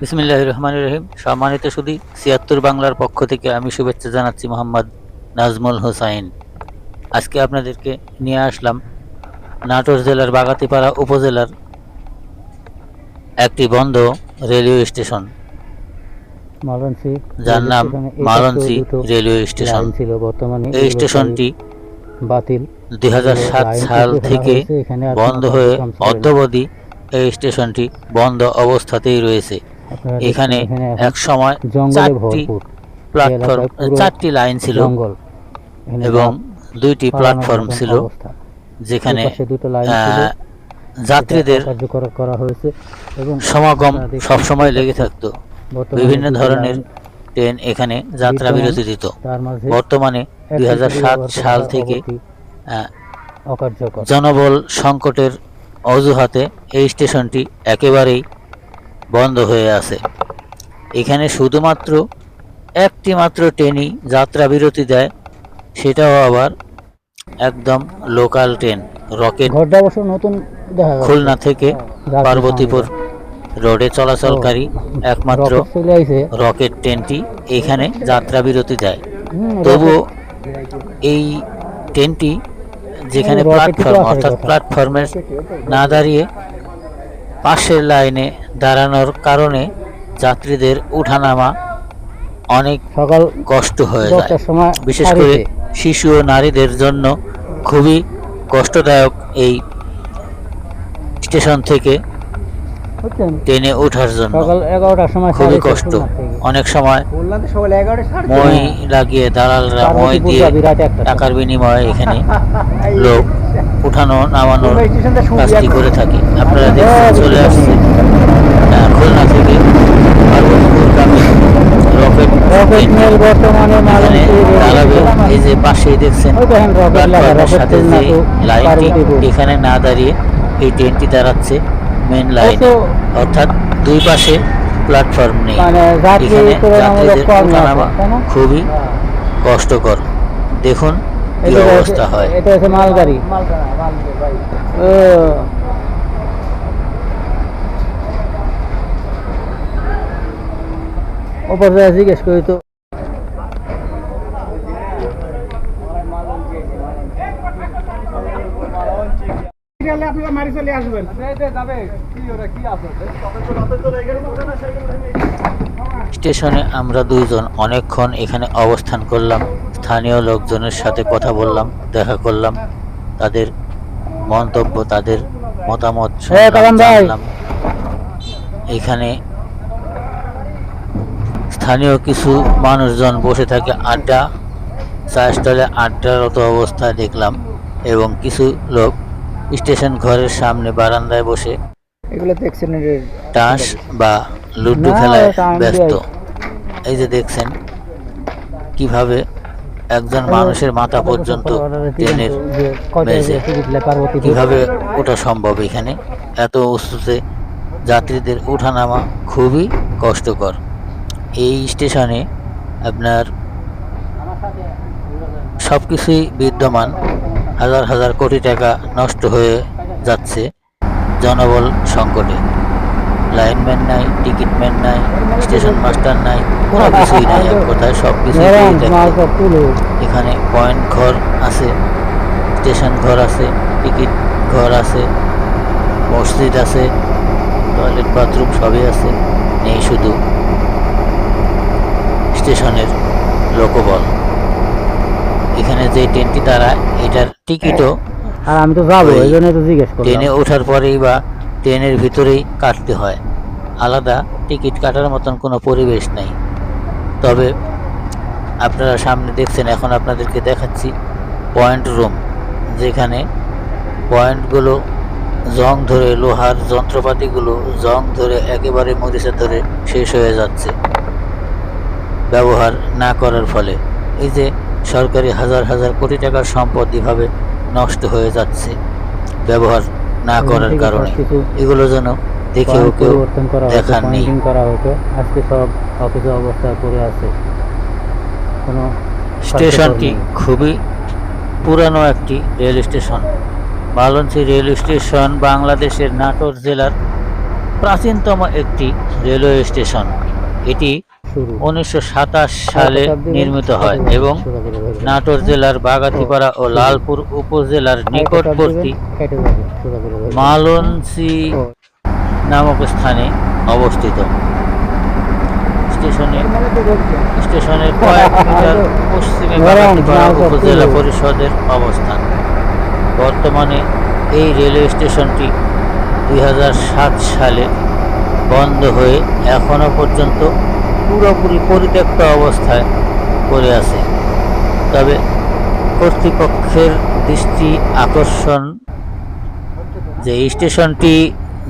বিসমিল্লাহ রহমান রহিম। সম্মানিত সুদী ছিয়াত্তর বাংলার পক্ষ থেকে আমি শুভেচ্ছা জানাচ্ছি মোহাম্মদ নাজমুল হোসাইন। আজকে আপনাদেরকে নিয়ে আসলাম নাটোর জেলার বাগাতিপাড়া উপজেলার একটি বন্ধ রেলওয়ে স্টেশন। যার নাম দুটো রেলওয়ে স্টেশন। ছিল বর্তমানে। এই স্টেশনটি বাতিল দুই সাত সাল থেকে বন্ধ হয়ে। অদ্যবধি এই স্টেশনটি বন্ধ অবস্থাতেই রয়েছে। এখানে এক সময় চারটি প্ল্যাটফর্ম চারটি লাইন ছিল এবং দুইটি প্ল্যাটফর্ম ছিল যেখানে যাত্রীদের করা হয়েছে। এবং সমাগম সবসময় লেগে থাকতো। বিভিন্ন ধরনের ট্রেন এখানে যাত্রা বিরতি দিত। বর্তমানে দুই সাল থেকে জনবল সংকটের অজুহাতে এই স্টেশনটি একেবারেই বন্ধ হয়ে আছে। এখানে শুধুমাত্র একটি মাত্র ট্রেনই যাত্রা বিরতি দেয় সেটাও আবার একদম লোকাল ট্রেন রকেট নতুন খুলনা থেকে যাত্রী পার্বতীপুর রোডে চলাচলকারী একমাত্র রকেট ট্রেনটি এখানে যাত্রা বিরতি দেয়। তবুও এই ট্রেনটি যেখানে প্ল্যাটফর্ম অর্থাৎ। প্ল্যাটফর্মের না দাঁড়িয়ে পাশের লাইনে দাঁড়ানোর কারণে যাত্রীদের উঠানামা অনেক সকাল কষ্ট হয়ে যায়। বিশেষ করে শিশু ও নারীদের জন্য খুবই কষ্টদায়ক এই স্টেশন থেকে ট্রেনে ওঠার জন্য। সকাল এগারোটার সময় খুবই কষ্ট। অনেক সময় মই লাগিয়ে দালালরা মই দিয়ে টাকার বিনিময়ে এখানে লোক উঠানো নামানোর কাজটি করে থাকে। আপনারা দেখছেন চলে আসছে। আহ, খুলনা থেকে এই যে পাশেই দেখছেন সাথে যে লাইনটি এখানে না দাঁড়িয়ে এই ট্রেনটি দাঁড়াচ্ছে মেন লাইন। অর্থাৎ দুই পাশে প্ল্যাটফর্ম নেই। মানে এখানে যাত্রীদের ওঠানামা? খুবই কষ্টকর। দেখুন কি অবস্থা হয়। এটা হচ্ছে মালগাড়ি। ও। ওপর জিজ্ঞেস করি তো। মারি চলে আসবেন স্টেশনে আমরা দুইজন অনেকক্ষণ এখানে অবস্থান করলাম স্থানীয় লোকজনের সাথে কথা বললাম দেখা করলাম তাদের মন্তব্য তাদের মতামত। জানলাম। এখানে স্থানীয় কিছু মানুষজন বসে থাকে আড্ডা চা স্টলে আড্ডারত অবস্থায় দেখলাম এবং কিছু লোক স্টেশন ঘরের সামনে বারান্দায় বসে এগুলো দেখছেন তাস বা লুডো খেলায় ব্যস্ত। এই যে দেখছেন কীভাবে একজন মানুষের মাথা পর্যন্ত ট্রেনের মেঝে কীভাবে ওঠা সম্ভব এখানে? এত উঁচুতে যাত্রীদের ওঠানামা খুবই কষ্টকর। এই স্টেশনে আপনার সব কিছুই বিদ্যমান। হাজার হাজার কোটি টাকা নষ্ট হয়ে যাচ্ছে জনবল সংকটে। লাইনম্যান নাই টিকিটম্যান নাই স্টেশন মাস্টার নাই কোনো কিছুই নাই এক কথায় সব কিছুই এখানে পয়েন্ট ঘর আছে স্টেশন ঘর আছে টিকিট ঘর আছে মসজিদ আছে টয়লেট বাথরুম সবই আছে নেই শুধু স্টেশনের লোকবল। এখানে যে ট্রেনটি দাঁড়ায় এটার টিকিটও আর আমি তো যাব এই জন্য তো জিজ্ঞেস করি ট্রেনে ওঠার পরেই বা ট্রেনের ভিতরেই কাটতে হয়। আলাদা টিকিট কাটার মতন কোনো পরিবেশ নেই। তবে আপনারা সামনে দেখছেন এখন আপনাদেরকে দেখাচ্ছি পয়েন্ট রুম যেখানে পয়েন্টগুলো জং ধরে লোহার যন্ত্রপাতিগুলো জং ধরে একেবারে মরিচা ধরে শেষ হয়ে যাচ্ছে। ব্যবহার না করার ফলে। এই যে সরকারি হাজার হাজার কোটি টাকার সম্পদ এভাবে নষ্ট হয়ে যাচ্ছে ব্যবহার না করার কারণে। এগুলো যেন দেখেও কেউ করা দেখার নেই। করা হতো আজকে সব অফিসে অবস্থায় পড়ে আছে। কোনো স্টেশনটি খুবই পুরানো একটি rail station. Malanchi rail station বাংলাদেশের নাটোর জেলার প্রাচীনতম একটি রেলওয়ে স্টেশন। এটি উনিশশো সাতাশ সালে নির্মিত হয় এবং। নাটোর জেলার বাগাতিপাড়া ও লালপুর উপজেলার নিকটবর্তী। মালনসি নামক স্থানে অবস্থিত স্টেশনে স্টেশনের কয়েক মিটার পশ্চিমে বাগাতিপাড়া উপজেলা পরিষদের অবস্থান বর্তমানে এই রেলওয়ে স্টেশনটি দুই হাজার সাত সালে বন্ধ হয়ে এখনও পর্যন্ত পুরোপুরি পরিত্যক্ত অবস্থায় পড়ে আছে। তবে কর্তৃপক্ষের দৃষ্টি আকর্ষণ যে স্টেশনটি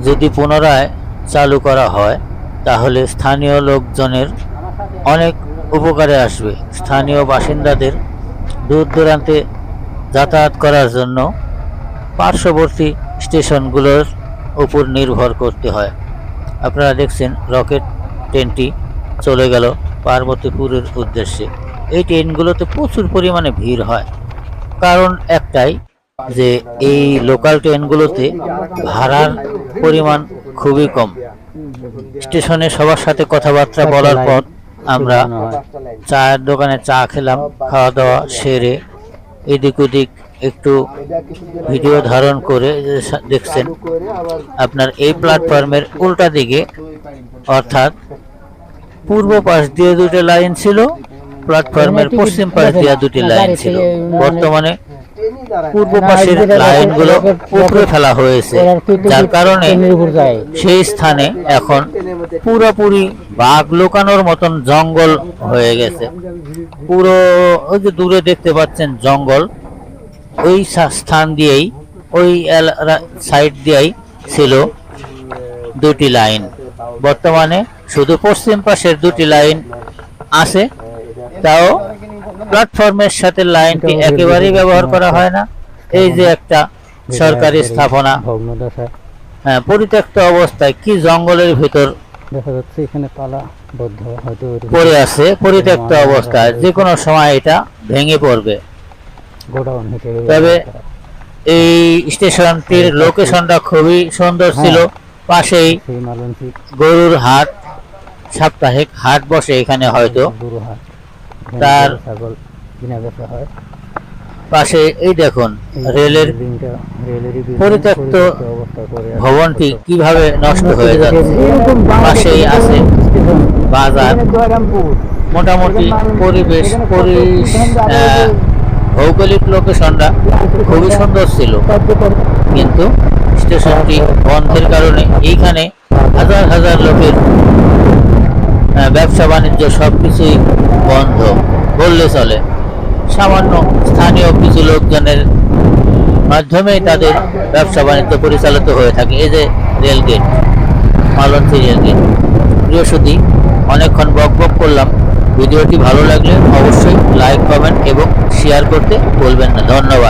যদি পুনরায় চালু করা হয়, তাহলে স্থানীয় লোকজনের অনেক উপকারে আসবে। স্থানীয় বাসিন্দাদের দূর দূরান্তে যাতায়াত করার জন্য পার্শ্ববর্তী স্টেশনগুলোর উপর নির্ভর করতে হয়। আপনারা দেখছেন রকেট ট্রেনটি। চলে গেল পার্বতীপুরের উদ্দেশ্যে। এই ট্রেনগুলোতে প্রচুর পরিমাণে ভিড় হয়। কারণ একটাই যে এই লোকাল ট্রেনগুলোতে ভাড়ার পরিমাণ খুবই কম। স্টেশনে সবার সাথে কথাবার্তা বলার পর আমরা চায়ের দোকানে চা খেলাম খাওয়া দাওয়া সেরে এদিক ওদিক একটু ভিডিও ধারণ করে দেখছেন। আপনার এই প্ল্যাটফর্মের উল্টা দিকে অর্থাৎ পূর্ব পাশ দিয়ে দুটি লাইন ছিল প্ল্যাটফর্মের পশ্চিম পাশ দিয়ে দুটি লাইন ছিল। বর্তমানে পূর্ব পাশের লাইনগুলো উপরে ফেলা হয়েছে। যার কারণে সেই স্থানে এখন পুরোপুরি বাঘ লুকানোর মতন জঙ্গল হয়ে গেছে। পুরো ওই যে দূরে দেখতে পাচ্ছেন জঙ্গল। ওই স্থান দিয়েই ওই সাইড দিয়েই ছিল দুটি লাইন। বর্তমানে শুধু পশ্চিম পাশের দুটি লাইন আছে তাও প্ল্যাটফর্মের সাথে লাইনটি একেবারেই ব্যবহার করা হয় না। এই যে একটা সরকারি স্থাপনা। হ্যাঁ পরিত্যক্ত অবস্থায় কি জঙ্গলের ভিতর দেখা যাচ্ছে এখানে বদ্ধ হয়তো পড়ে আছে পরিত্যক্ত অবস্থায়। যে কোনো সময় এটা ভেঙে পড়বে। তবে এই স্টেশনটির লোকেশনটা খুবই সুন্দর ছিল। পাশেই গরুর হাট। সাপ্তাহিক হাট বসে এখানে হয়তো। তার- ছাগল কিনা বেচা হয়। পাশে এই দেখুন রেলের পরিত্যক্ত। ভবনটি কীভাবে নষ্ট হয়ে যাচ্ছে? পাশেই আছে বাজার। মোটামুটি পরিবেশ আহ, ভৌগোলিক লোকেশনটা খুবই সুন্দর ছিল। কিন্তু স্টেশনটি বন্ধের কারণে এইখানে হাজার হাজার লোকের ব্যবসা, বাণিজ্য সব কিছুই বন্ধ। বললে চলে। সামান্য স্থানীয় কিছু লোকজনের মাধ্যমেই তাদের ব্যবসা, বাণিজ্য পরিচালিত হয়ে থাকে। এই যে রেলগেট, মালঞ্চি রেলগেট। সুদী অনেকক্ষণ বক বক করলাম। ভিডিওটি ভালো লাগলে অবশ্যই লাইক, কমেন্ট এবং শেয়ার করতে বলবেন না। ধন্যবাদ।